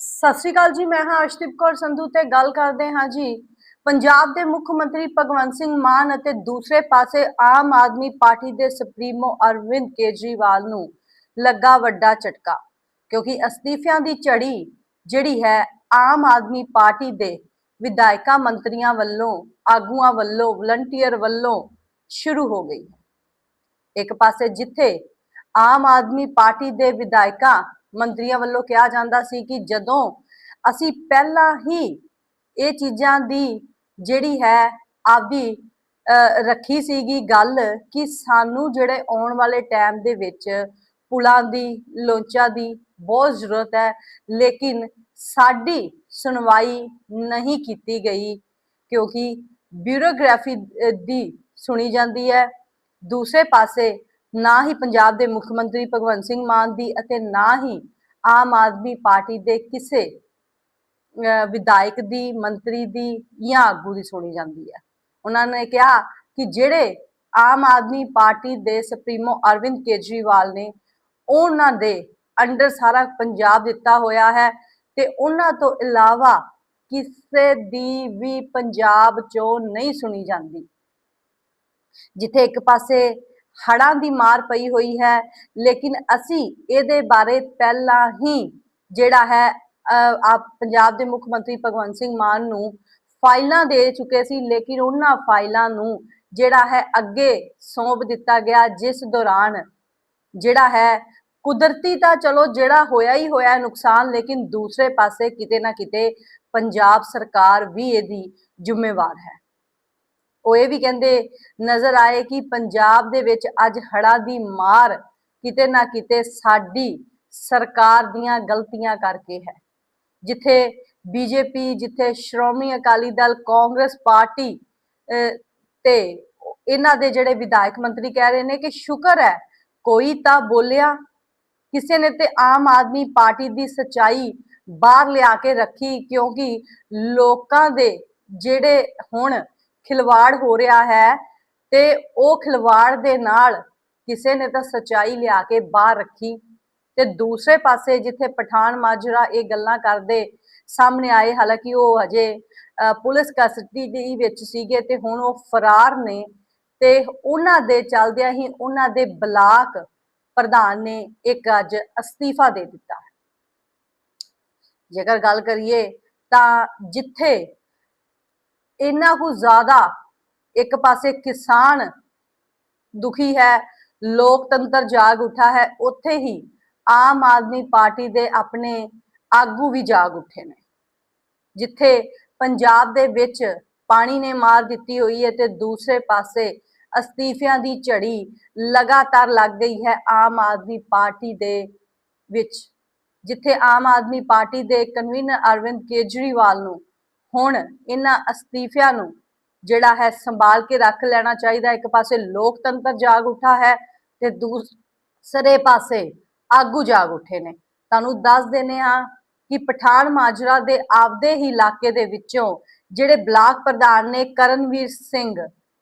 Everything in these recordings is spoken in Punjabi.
ਸਤਿ ਸ਼੍ਰੀ ਅਕਾਲ ਜੀ, ਮੈਂ ਹਾਂ ਅਰਸ਼ਦੀਪ ਕੌਰ ਸੰਧੂ ਤੇ ਗੱਲ ਕਰਦੇ ਹਾਂ ਜੀ। ਪੰਜਾਬ ਦੇ ਮੁੱਖ ਮੰਤਰੀ ਭਗਵੰਤ ਸਿੰਘ ਮਾਨ ਅਤੇ ਦੂਸਰੇ ਪਾਸੇ ਆਮ ਆਦਮੀ ਪਾਰਟੀ ਦੇ ਸੁਪਰੀਮੋ ਅਰਵਿੰਦ ਕੇਜਰੀਵਾਲ ਨੂੰ ਲੱਗਾ ਵੱਡਾ ਝਟਕਾ, ਕਿਉਂਕਿ ਅਸਤੀਫਿਆਂ ਦੀ ਝੜੀ ਜਿਹੜੀ ਹੈ ਆਮ ਆਦਮੀ ਪਾਰਟੀ ਦੇ ਵਿਧਾਇਕਾਂ ਮੰਤਰੀਆਂ ਵੱਲੋਂ, ਆਗੂਆਂ ਵੱਲੋਂ, ਵਲੰਟੀਅਰ ਵੱਲੋਂ ਸ਼ੁਰੂ ਹੋ ਗਈ ਹੈ। ਇੱਕ ਪਾਸੇ ਜਿੱਥੇ ਆਮ ਆਦਮੀ ਪਾਰਟੀ ਦੇ ਵਿਧਾਇਕਾਂ ਮੰਤਰੀਆਂ ਵੱਲੋਂ ਕਿਹਾ ਜਾਂਦਾ ਸੀ ਕਿ ਜਦੋਂ ਅਸੀਂ ਪਹਿਲਾਂ ਹੀ ਇਹ ਚੀਜ਼ਾਂ ਦੀ ਜਿਹੜੀ ਹੈ ਆਪਦੀ ਰੱਖੀ ਸੀਗੀ ਗੱਲ ਕਿ ਸਾਨੂੰ ਜਿਹੜੇ ਆਉਣ ਵਾਲੇ ਟਾਈਮ ਦੇ ਵਿੱਚ ਪੁਲਾਂ ਦੀ, ਲੋਚਾਂ ਦੀ ਬਹੁਤ ਜ਼ਰੂਰਤ ਹੈ, ਲੇਕਿਨ ਸਾਡੀ ਸੁਣਵਾਈ ਨਹੀਂ ਕੀਤੀ ਗਈ ਕਿਉਂਕਿ ਬਿਊਰੋਗ੍ਰਾਫੀ ਦੀ ਸੁਣੀ ਜਾਂਦੀ ਹੈ। ਦੂਸਰੇ ਪਾਸੇ ਨਾ ਹੀ ਪੰਜਾਬ ਦੇ ਮੁੱਖ ਮੰਤਰੀ ਭਗਵੰਤ ਸਿੰਘ ਮਾਨ ਦੀ ਅਤੇ ਨਾ ਹੀ ਆਮ ਆਦਮੀ ਪਾਰਟੀ ਦੇ ਕਿਸੇ ਵਿਧਾਇਕ ਦੀ, ਮੰਤਰੀ ਦੀ ਜਾਂ ਆਗੂ ਦੀ ਸੁਣੀ ਜਾਂਦੀ ਹੈ। ਉਹਨਾਂ ਨੇ ਕਿਹਾ ਕਿ ਜਿਹੜੇ ਆਮ ਆਦਮੀ ਪਾਰਟੀ ਦੇ ਸੁਪਰੀਮੋ ਅਰਵਿੰਦ ਕੇਜਰੀਵਾਲ ਨੇ, ਉਹਨਾਂ ਦੇ ਅੰਡਰ ਸਾਰਾ ਪੰਜਾਬ ਦਿੱਤਾ ਹੋਇਆ ਹੈ ਤੇ ਉਹਨਾਂ ਤੋਂ ਇਲਾਵਾ ਕਿਸੇ ਦੀ ਵੀ ਪੰਜਾਬ ਚੋਂ ਨਹੀਂ ਸੁਣੀ ਜਾਂਦੀ। ਜਿੱਥੇ ਇੱਕ ਪਾਸੇ ਹੜਾਂ ਦੀ ਮਾਰ ਪਈ ਹੋਈ ਹੈ। ਲੇਕਿਨ ਅਸੀਂ ਇਹਦੇ ਬਾਰੇ ਪਹਿਲਾਂ ਹੀ ਜਿਹੜਾ ਹੈ ਆਪ ਪੰਜਾਬ ਦੇ ਮੁੱਖ ਮੰਤਰੀ ਭਗਵੰਤ ਸਿੰਘ ਮਾਨ ਨੂੰ ਫਾਈਲਾਂ ਦੇ ਚੁੱਕੇ ਸੀ, ਲੇਕਿਨ ਉਹਨਾਂ ਫਾਈਲਾਂ ਨੂੰ ਜਿਹੜਾ ਹੈ ਅੱਗੇ ਸੌਂਪ ਦਿੱਤਾ ਗਿਆ, ਜਿਸ ਦੌਰਾਨ ਜਿਹੜਾ ਹੈ ਕੁਦਰਤੀ ਤਾਂ ਚਲੋ ਜਿਹੜਾ ਹੋਇਆ ਹੀ ਹੋਇਆ ਨੁਕਸਾਨ, ਲੇਕਿਨ ਦੂਸਰੇ ਪਾਸੇ ਕਿਤੇ ਨਾ ਕਿਤੇ ਪੰਜਾਬ ਸਰਕਾਰ ਵੀ ਇਹਦੀ ਜ਼ਿੰਮੇਵਾਰ ਹੈ। ਉਹ ਇਹ ਵੀ ਕਹਿੰਦੇ, ਨਜ਼ਰ ਆਏ ਕਿ ਪੰਜਾਬ ਦੇ ਵਿੱਚ ਅੱਜ ਹੜ੍ਹਾਂ ਦੀ ਮਾਰ ਕਿਤੇ ਨਾ ਕਿਤੇ ਸਾਡੀ ਸਰਕਾਰ ਦੀਆਂ ਗਲਤੀਆਂ ਕਰਕੇ ਹੈ। ਜਿੱਥੇ ਬੀਜੇਪੀ, ਜਿੱਥੇ ਸ਼੍ਰੋਮਣੀ ਅਕਾਲੀ ਦਲ, ਕਾਂਗਰਸ ਪਾਰਟੀ ਤੇ ਇਹਨਾਂ ਦੇ ਜਿਹੜੇ ਵਿਧਾਇਕ ਮੰਤਰੀ ਕਹਿ ਰਹੇ ਨੇ ਕਿ ਸ਼ੁਕਰ ਹੈ, ਕੋਈ ਤਾਂ ਬੋਲਿਆ, ਕਿਸੇ ਨੇ ਤੇ ਆਮ ਆਦਮੀ ਪਾਰਟੀ ਦੀ ਸਚਾਈ ਬਾਹਰ ਲਿਆ ਕੇ ਰੱਖੀ ਕਿਉਂਕਿ ਲੋਕਾਂ ਦੇ ਜਿਹੜੇ ਹੁਣ ਖਿਲਵਾੜ ਹੋ ਰਿਹਾ ਹੈ ਤੇ ਉਹ ਖਿਲਵਾੜ ਦੇ ਨਾਲ ਕਿਸੇ ਨੇ ਤਾਂ ਸਚਾਈ ਲਿਆ ਕੇ ਬਾਹਰ ਰੱਖੀ ਤੇ ਦੂਸਰੇ ਪਾਸੇ ਜਿੱਥੇ ਪਠਾਨ ਮਾਜਰਾ ਇਹ ਗੱਲਾਂ ਕਰਦੇ ਸਾਹਮਣੇ ਆਏ, ਹਾਲਾਂਕਿ ਉਹ ਹਜੇ ਪੁਲਿਸ ਕਸਟਡੀ ਦੇ ਵਿੱਚ ਸੀਗੇ ਤੇ ਹੁਣ ਉਹ ਫਰਾਰ ਨੇ ਤੇ ਉਹਨਾਂ ਦੇ ਚੱਲਦਿਆਂ ਹੀ ਉਹਨਾਂ ਦੇ ਬਲਾਕ ਪ੍ਰਧਾਨ ਨੇ ਇੱਕ ਅੱਜ ਅਸਤੀਫਾ ਦੇ ਦਿੱਤਾ ਹੈ। ਜੇਕਰ ਗੱਲ ਕਰੀਏ ਤਾਂ ਜਿੱਥੇ ਇੰਨਾ ਕੁ ਜ਼ਿਆਦਾ ਇੱਕ ਪਾਸੇ ਕਿਸਾਨ ਦੁਖੀ ਹੈ, ਲੋਕਤੰਤਰ ਜਾਗ ਉਠਾ ਹੈ, ਉੱਥੇ ਹੀ ਆਮ ਆਦਮੀ ਪਾਰਟੀ ਦੇ ਆਪਣੇ ਆਗੂ ਵੀ ਜਾਗ ਉੱਠੇ ਨੇ। ਜਿੱਥੇ ਪੰਜਾਬ ਦੇ ਵਿੱਚ ਪਾਣੀ ਨੇ ਮਾਰ ਦਿੱਤੀ ਹੋਈ ਹੈ ਤੇ ਦੂਸਰੇ ਪਾਸੇ ਅਸਤੀਫਿਆਂ ਦੀ ਝੜੀ ਲਗਾਤਾਰ ਲੱਗ ਗਈ ਹੈ ਆਮ ਆਦਮੀ ਪਾਰਟੀ ਦੇ ਵਿੱਚ, ਜਿੱਥੇ ਆਮ ਆਦਮੀ ਪਾਰਟੀ ਦੇ ਕਨਵੀਨਰ ਅਰਵਿੰਦ ਕੇਜਰੀਵਾਲ ਨੂੰ ਹੁਣ ਇਹਨਾਂ ਅਸਤੀਫਿਆਂ ਨੂੰ ਜਿਹੜਾ ਹੈ ਸੰਭਾਲ ਕੇ ਰੱਖ ਲੈਣਾ ਚਾਹੀਦਾ ਇੱਕ ਪਾਸੇ ਲੋਕਤੰਤਰ ਜਾਗ ਉੱਠਾ ਹੈ ਤੇ ਦੂਸਰੇ ਪਾਸੇ ਆਗੂ ਜਾਗ ਉੱਠੇ ਨੇ। ਤੁਹਾਨੂੰ ਦੱਸ ਦਿੰਦੇ ਹਾਂ ਕਿ ਪਠਾਨ ਮਾਜਰਾ ਦੇ ਆਪਦੇ ਹੀ ਇਲਾਕੇ ਦੇ ਵਿੱਚੋਂ ਜਿਹੜੇ ਬਲਾਕ ਪ੍ਰਧਾਨ ਨੇ ਕਰਨਵੀਰ ਸਿੰਘ,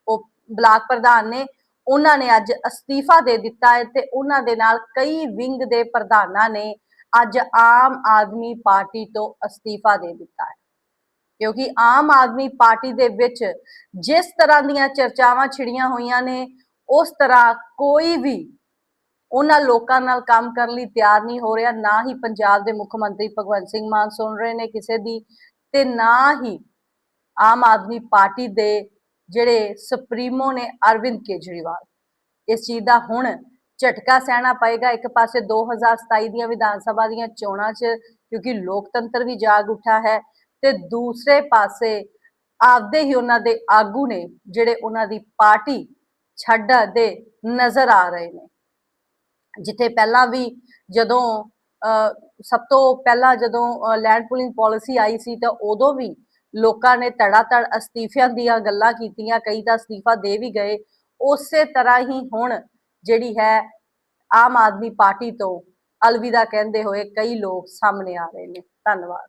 ਉਹ ਬਲਾਕ ਪ੍ਰਧਾਨ ਨੇ, ਉਹਨਾਂ ਨੇ ਅੱਜ ਅਸਤੀਫਾ ਦੇ ਦਿੱਤਾ ਹੈ ਤੇ ਉਹਨਾਂ ਦੇ ਨਾਲ ਕਈ ਵਿੰਗ ਦੇ ਪ੍ਰਧਾਨਾਂ ਨੇ ਅੱਜ ਆਮ ਆਦਮੀ ਪਾਰਟੀ ਤੋਂ ਅਸਤੀਫਾ ਦੇ ਦਿੱਤਾ ਹੈ। ਕਿਉਂਕਿ ਆਮ ਆਦਮੀ ਪਾਰਟੀ ਦੇ ਵਿੱਚ ਜਿਸ ਤਰ੍ਹਾਂ ਦੀਆਂ ਚਰਚਾਵਾਂ ਛਿੜੀਆਂ ਹੋਈਆਂ ਨੇ, ਉਸ ਤਰ੍ਹਾਂ ਕੋਈ ਵੀ ਉਹਨਾਂ ਲੋਕਾਂ ਨਾਲ ਕੰਮ ਕਰਨ ਲਈ ਤਿਆਰ ਨਹੀਂ ਹੋ ਰਿਹਾ। ਨਾ ਹੀ ਪੰਜਾਬ ਦੇ ਮੁੱਖ ਮੰਤਰੀ ਭਗਵੰਤ ਸਿੰਘ ਮਾਨ ਸੁਣ ਰਹੇ ਨੇ ਕਿਸੇ ਦੀ ਤੇ ਨਾ ਹੀ ਆਮ ਆਦਮੀ ਪਾਰਟੀ ਦੇ ਜਿਹੜੇ ਸੁਪਰੀਮੋ ਨੇ ਅਰਵਿੰਦ ਕੇਜਰੀਵਾਲ। ਇਸ ਚੀਜ਼ ਦਾ ਹੁਣ ਝਟਕਾ ਸਹਿਣਾ ਪਏਗਾ। ਇੱਕ ਪਾਸੇ 2027 ਦੀਆਂ ਵਿਧਾਨ ਸਭਾ ਦੀਆਂ ਚੋਣਾਂ 'ਚ ਕਿਉਂਕਿ ਲੋਕਤੰਤਰ ਵੀ ਜਾਗ ਉੱਠਾ ਹੈ ਤੇ ਦੂਸਰੇ ਪਾਸੇ ਆਪਦੇ ਹੀ ਉਹਨਾਂ ਦੇ ਆਗੂ ਨੇ ਜਿਹੜੇ ਉਹਨਾਂ ਦੀ ਪਾਰਟੀ ਛੱਡ ਦੇ ਨਜ਼ਰ ਆ ਰਹੇ ਨੇ। ਜਿੱਥੇ ਪਹਿਲਾਂ ਵੀ ਜਦੋਂ ਅਹ, ਸਭ ਤੋਂ ਪਹਿਲਾਂ ਜਦੋਂ ਲੈਂਡ ਪੂਲਿੰਗ ਪਾਲਿਸੀ ਆਈ ਸੀ ਤਾਂ ਉਦੋਂ ਵੀ ਲੋਕਾਂ ਨੇ ਧੜਾ ਤੜ ਅਸਤੀਫਿਆਂ ਦੀਆਂ ਗੱਲਾਂ ਕੀਤੀਆਂ ਕਈ ਤਾਂ ਅਸਤੀਫਾ ਦੇ ਵੀ ਗਏ। ਉਸੇ ਤਰ੍ਹਾਂ ਹੀ ਹੁਣ ਜਿਹੜੀ ਹੈ ਆਮ ਆਦਮੀ ਪਾਰਟੀ ਤੋਂ ਅਲਵਿਦਾ ਕਹਿੰਦੇ ਹੋਏ ਕਈ ਲੋਕ ਸਾਹਮਣੇ ਆ ਰਹੇ ਨੇ। ਧੰਨਵਾਦ।